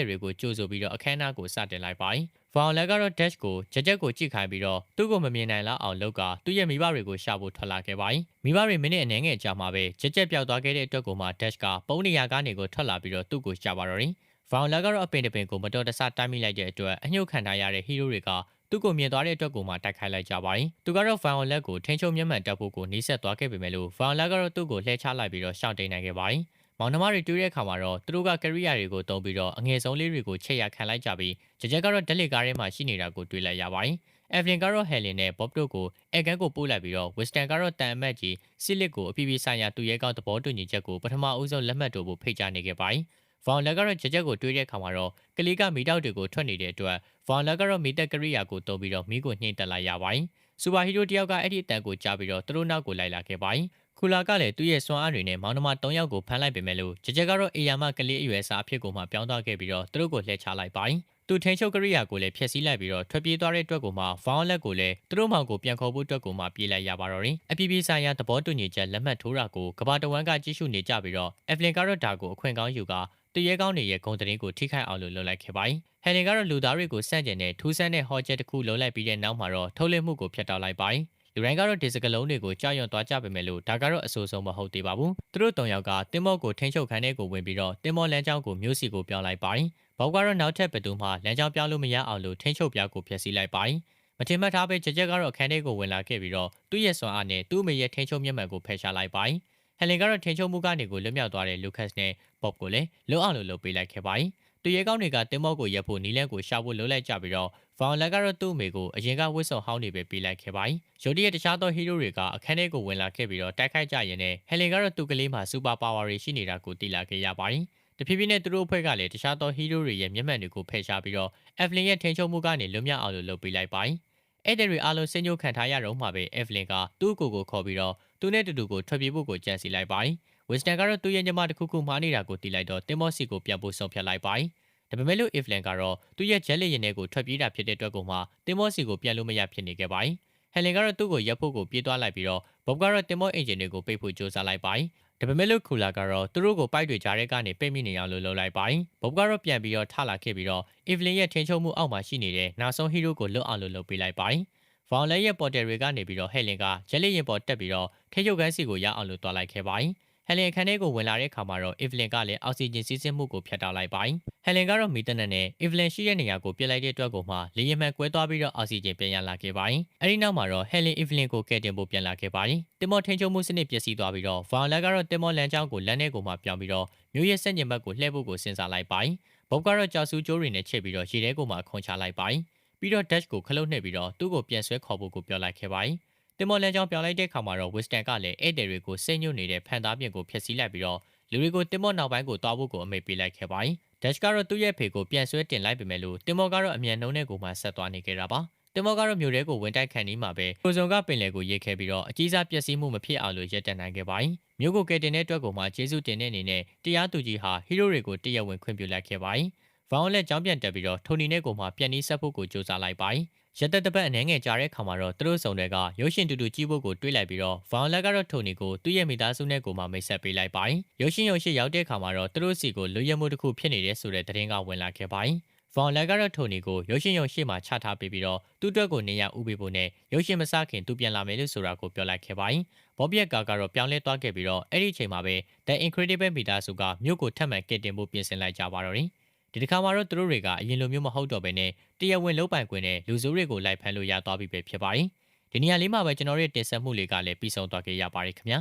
ည်တွေကိုကြိုဆိုပြီးတော့အခမ်းအနားကိုစတင်လိုက်ပါတယ်။ Violet ကတော့ Dash ကိုကြက်ကြက်ကိုကြည့်ခိုင်းပြီးတော့သူ့ကိုမမြင်နိုင်လောက်အောင်လုပ်ကသူ့ရဲ့မိဘတွေကိုရှာဖို့ထွက်လာခဲ့ပါတယ်။မိဘတွေမိနစ်အနည်းငယ်ကြာမှပဲကြက်ကြက်ပျောက်သွားခဲ့တဲ့အတွက်ကိုမှ Dash ကပုံးနေရာကနေကိုထွက်လာပြီးတော့သူ့ကိုရှာပါတော့တယ်။ Violet ကတော့အပင်တပင်ကိုမတော်တဆတိုက်မိလိုက်တဲ့အတွက်အညှို့ခံထားရတဲ့ဟီးရိုးတွေကသူ့ကိုမြင်သွားတဲ့အတွက်ကိုမှတိုက်ခိုက်လိုက်ကြပါတယ်။သူကတော့ Violet ကိုထိန်းချုပ်မျက်မှန်တက်ဖို့ကိုနှီးဆက်သွားခဲ့ပေမဲ့လို့ Violet ကတော့သူ့ကိုလှည့်ချလိုက်ပြီးတော့ရှောင်တိန်နိုင်ခဲ့ပါတယ်။ မောင်နှမတွေတွေ့တဲ့အခါမှာတော့သူတို့ကကရိယာတွေကိုတုံးပြီးတော့အငယ်ဆုံးလေးတွေကိုချက်ရခံလိုက်ကြပြီးကြကြကတော့ဒက်လီကားထဲမှာရှိနေတာကိုတွေ့လိုက်ရပါတယ်။ Evelyn ကတော့ Helen နဲ့ Bob တို့ကိုအဲကန်ကိုပို့လိုက်ပြီးတော့ Winston ကတော့တန်အမတ်ကြီးစစ်လစ်ကိုအပြည်ပြည်ဆိုင်ရာသူရဲကောင်းသဘောတူညီချက်ကိုပထမအဦးဆုံးလက်မှတ်ထိုးဖို့ဖိတ်ကြားနေခဲ့ပါတယ်။ Violet ကတော့ကြကြကိုတွေးတဲ့အခါမှာတော့ကလေးကမိတောက်တွေကိုထွက်နေတဲ့အတွက် Violet ကတော့မိသက်ကရိယာကိုတုံးပြီးတော့မိကိုညှိတက်လိုက်ရပါတယ်။စူပါဟီးရိုးတယောက်ကအဲ့ဒီအတန်ကိုကြားပြီးတော့သူတို့နောက်ကိုလိုက်လာခဲ့ပါတယ်။ ခူလာကလည်းသူ့ရဲ့စွမ်းအားတွေနဲ့မောင်နှမ၃ယောက်ကိုဖမ်းလိုက်ပေမဲ့လို့ကြကြကတော့အေယာမကလေးအရွယ်စားအဖြစ်ကိုမှပြောင်းသွားခဲ့ပြီးတော့သူတို့ကိုလှည့်ချလိုက်ပါတယ်။သူထင်းချုပ်ကရိယာကိုလည်းဖျက်ဆီးလိုက်ပြီးတော့ထွက်ပြေးသွားတဲ့အတွက်ကိုမှ Violet ကိုလည်းသူတို့မောင်ကိုပြန်ခေါ်ဖို့အတွက်ကိုမှပြေးလိုက်ရပါတော့တယ်။အပြည်ပြည်ဆိုင်ရာသဘောတူညီချက်လက်မှတ်ထိုးတာကိုကဘာတဝမ်းကကြည့်ရှုနေကြပြီးတော့ Evelyn ကတော့ဒါကိုအခွင့်ကောင်းယူကတရေကောင်းတွေရဲ့ဂုံသတင်းကိုထိခိုက်အောင်လို့လုပ်လိုက်ခဲ့ပါတယ်။ဟယ်လင်ကတော့လူသားတွေကိုစန့်ကျင်တဲ့ထူးဆန်းတဲ့ဟောချက်တစ်ခုလုံးလိုက်ပြီးတဲ့နောက်မှာတော့ထုတ်လွှင့်မှုကိုဖျက်တောက်လိုက်ပါတယ်။ လူတိုင်းကတော့ဒီစကလုံးတွေကိုကြောက်ရွံ့သွားကြပေမဲ့လို့ဒါကတော့အဆိုးဆုံးမဟုတ်သေးပါဘူး။သူတို့တုံယောက်ကတင်မော့ကိုထိန်းချုပ်ခိုင်းတဲ့ကိုဝင်ပြီးတော့တင်မော့လမ်းကြောင်းကိုမျိုးစီကိုပြောင်းလိုက်ပါတယ်။ဘောက်ကတော့နောက်ထပ်ဘသူမှလမ်းကြောင်းပြောင်းလို့မရအောင်လို့ထိန်းချုပ်ပြကိုဖျက်ဆီးလိုက်ပါတယ်။မထင်မှတ်ထားပဲကြက်ကြက်ကတော့အခန်းထဲကိုဝင်လာခဲ့ပြီးတော့သူ့ရဲ့စွမ်းအားနဲ့သူ့အမေရဲ့ထိန်းချုပ်မျက်မှန်ကိုဖယ်ရှားလိုက်ပါတယ်။ဟယ်လင်ကတော့ထိန်ချုံမှုကနေကိုလွတ်မြောက်သွားတဲ့လူကတ်စ်နဲ့ဘော့ကိုလည်းလွတ်အောင်လို့လုပ်ပေးလိုက်ခဲ့ပါတယ်။ သူရဲကောင်းတွေကတင်မော့ကိုရက်ဖို့နီလန်ကိုရှာဖို့လုပ်လိုက်ကြပြီးတော့ဖောင်လက်ကတော့သူ့အမေကိုအရင်ကဝစ်ဆုံဟောင်းနေပဲပေးလိုက်ခဲ့ပါတယ်။ရိုဒီရဲ့တခြားသောဟီးရိုးတွေကအခန်းထဲကိုဝင်လာခဲ့ပြီးတော့တိုက်ခိုက်ကြရင်နဲ့ဟယ်လင်ကတော့သူ့ကလေးမှာစူပါပါဝါတွေရှိနေတာကိုသိလာခဲ့ရပါတယ်။တဖြည်းဖြည်းနဲ့သူတို့အဖွဲ့ကလည်းတခြားသောဟီးရိုးတွေရဲ့မျက်မှန်တွေကိုဖယ်ရှားပြီးတော့အက်ဖလင်ရဲ့ထိန်ချုံမှုကနေလွတ်မြောက်အောင်လို့လုပ်ပေးလိုက်ပါတယ်။အဲ့ဒီတွေအားလုံးစင်ညိုခံထားရတော့မှပဲအက်ဖလင်ကသူ့ကိုယ်ကိုခေါ်ပြီးတော့သူနဲ့တူတူကိုထွက်ပြေးဖို့ကိုကြံစီလိုက်ပါတယ်။ ဝစ်စတန်ကတော့သူ့ရဲ့ညီမတစ်ခုခုမှားနေတာကိုသိလိုက်တော့တင်မော့စီကိုပြန်ဖို့ဆုံးဖြတ်လိုက်ပါတယ်။ဒါပေမဲ့လို့အစ်ဖလန်ကတော့သူ့ရဲ့ဂျက်လက်ရင်ထဲကိုထွက်ပြေးတာဖြစ်တဲ့အတွက်ကိုမှတင်မော့စီကိုပြန်လို့မရဖြစ်နေခဲ့ပါတယ်။ဟယ်လင်ကတော့သူ့ကိုရက်ဖို့ကိုပြေးသွားလိုက်ပြီးတော့ဘော့ကတော့တင်မော့အင်ဂျင်တွေကိုပိတ်ဖို့ကြိုးစားလိုက်ပါတယ်။ဒါပေမဲ့လို့ခူလာကတော့သူတို့ကိုပိုက်တွေကြားထဲကနေပိတ်မိနေအောင်လို့လုပ်လိုက်ပါတယ်။ဘော့ကတော့ပြန်ပြီးတော့ထလာခဲ့ပြီးတော့အစ်ဖလင်ရဲ့ထင်းချုံမှုအောက်မှာရှိနေတဲ့နောက်ဆုံးဟီးရိုးကိုလွတ်အောင်လို့လုပ်ပေးလိုက်ပါတယ်။ဖောင်လက်ရဲ့ပေါ်တယ်တွေကနေပြီးတော့ဟဲလင်ကဂျက်လက်ရင်ပေါ်တက်ပြီးတော့ထိရုပ်ကန်းစီကိုရအောင်လို့တွားလိုက်ခဲ့ပါတယ်။ ဟယ်လင်အခန်းထဲကိုဝင်လာတဲ့အခါမှာတော့အီဗလင်ကလည်းအောက်ဆီဂျင်စီးဆင်းမှုကိုဖျက်တောက်လိုက်ပါတယ်။ဟယ်လင်ကတော့မီတနက်နဲ့အီဗလင်ရှိတဲ့နေရာကိုပြစ်လိုက်တဲ့အတွက်ကိုမှလေယာဉ်မှန်ကွဲသွားပြီးတော့အောက်ဆီဂျင်ပြန်ရလာခဲ့ပါတယ်။အဲဒီနောက်မှာတော့ဟယ်လင်အီဗလင်ကိုကယ်တင်ဖို့ပြန်လာခဲ့ပါတယ်။တင်မောထိန်ချုံမှုစနစ်ပျက်စီးသွားပြီးတော့ဗောင်လက်ကတော့တင်မောလမ်းကြောင်းကိုလမ်းထဲကိုမှပြောင်းပြီးတော့မြို့ရဲ့စက်ညင်ဘက်ကိုလှည့်ဖို့ကိုစဉ်းစားလိုက်ပါတယ်။ဘော့ကတော့ကြောက်စူးကြိုးတွေနဲ့ချိတ်ပြီးတော့ရေထဲကိုမှခွန်ချလိုက်ပါတယ်။ပြီးတော့ Dash ကိုခလုတ်နှိပ်ပြီးတော့သူ့ကိုပြန်ဆွဲခေါ်ဖို့ကိုပြောလိုက်ခဲ့ပါတယ်။ တင်မော်လန်ကြောင်ပြောင်းလိုက်တဲ့ခါမှာတော့ Winston ကလည်းဧည့်သည်တွေကိုစိတ်ညွတ်နေတဲ့ဖန်သားပြင်ကိုဖျက်ဆီးလိုက်ပြီးတော့လူတွေကိုတင်မော်နောက်ပိုင်းကိုတွားဖို့ကိုအမိန့်ပေးလိုက်ခဲ့ပါတယ်။ Dash ကတော့သူ့ရဲ့ဖေကိုပြန်ဆွဲတင်လိုက်ပေမဲ့လို့တင်မော်ကတော့အမြန်နှုံးနဲ့ကိုမှဆက်သွားနေခဲ့တာပါ။တင်မော်ကတော့မြို့ထဲကိုဝင်တိုက်ခံနေမှာပဲကိုစုံကပင်လယ်ကိုရိတ်ခဲ့ပြီးတော့အကြီးစားပျက်စီးမှုမဖြစ်အောင်လို့ရပ်တန့်နိုင်ခဲ့ပါတယ်။မြို့ကိုကယ်တင်တဲ့အတွက်ကိုမှကျေးဇူးတင်တဲ့အနေနဲ့တရားသူကြီးဟာဟီးရိုးတွေကိုတရက်ဝင်ခွင့်ပြုလိုက်ခဲ့ပါတယ်။ဗောင်လက်ကြောင်းပြန်တက်ပြီးတော့ထိုနီနဲ့ကိုမှပြန်နီးဆက်ဖို့ကိုကြိုးစားလိုက်ပါတယ်။ ရက်သက်တပတ်အနှဲငယ်ကြာတဲ့ခါမှာတော့သူတို့ဆောင်တွေကရုပ်ရှင်တူတူကြည့်ဖို့ကိုတွေးလိုက်ပြီးတော့ဗောင်လက်ကတော့ထိုနီကိုသူ့ရဲ့မိသားစုနဲ့ကိုမှမိတ်ဆက်ပေးလိုက်ပါတယ်။ရုပ်ရှင်ရုပ်ရှင်ရောက်တဲ့ခါမှာတော့သူတို့စီကိုလူရဲမှုတစ်ခုဖြစ်နေတဲ့ဆိုတဲ့သတင်းကဝင်လာခဲ့ပါတယ်။ဗောင်လက်ကတော့ထိုနီကိုရုပ်ရှင်ရုံရှိမှချထားပေးပြီးတော့သူ့အတွက်ကိုနေရဥပေးဖို့နဲ့ရုပ်ရှင်မစခင်သူပြန်လာမယ်လို့ဆိုတာကိုပြောလိုက်ခဲ့ပါတယ်။ဘောဘီယက်ကာကတော့ပြောင်းလဲသွားခဲ့ပြီးတော့အဲ့ဒီအချိန်မှာပဲ The Incredible မိသားစုကမြို့ကိုထပ်မံကယ်တင်ဖို့ပြင်ဆင်လိုက်ကြပါတော့တယ် ဒီတစ်ခါမှာတော့သူတို့တွေကအရင်လိုမျိုးမဟုတ်တော့ဘဲနဲ့တရားဝင်လုံပိုင်ခွင့်နဲ့လူစုတွေကိုလိုက်ဖမ်းလို့ရသွားပြီပဲဖြစ်ပါတယ်ဒီနေရာလေးမှာပဲကျွန်တော်တို့ရဲ့တင်ဆက်မှုလေးကလည်းပြီးဆုံးသွားခဲ့ရပါတယ်ခင်ဗျာ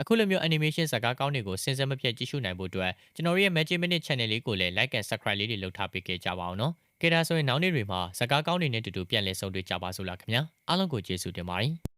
အခုလိုမျိုး animation ဇာတ်ကားကောင်းတွေကိုစဉ်ဆက်မပြတ်ကြည့်ရှုနိုင်ဖို့အတွက်ကျွန်တော်တို့ရဲ့ Magic Minute Channel လေးကိုလည်း like and subscribe လေးတွေလုပ်ထားပေးခဲ့ကြပါအောင်နော်။ကြည့်ဒါဆိုရင်နောက်နေ့တွေမှာဇာတ်ကားကောင်းတွေနဲ့တူတူပြန်လည်ဆုံတွေ့ကြပါစို့လားခင်ဗျာ။အားလုံးကိုကျေးဇူးတင်ပါတယ်။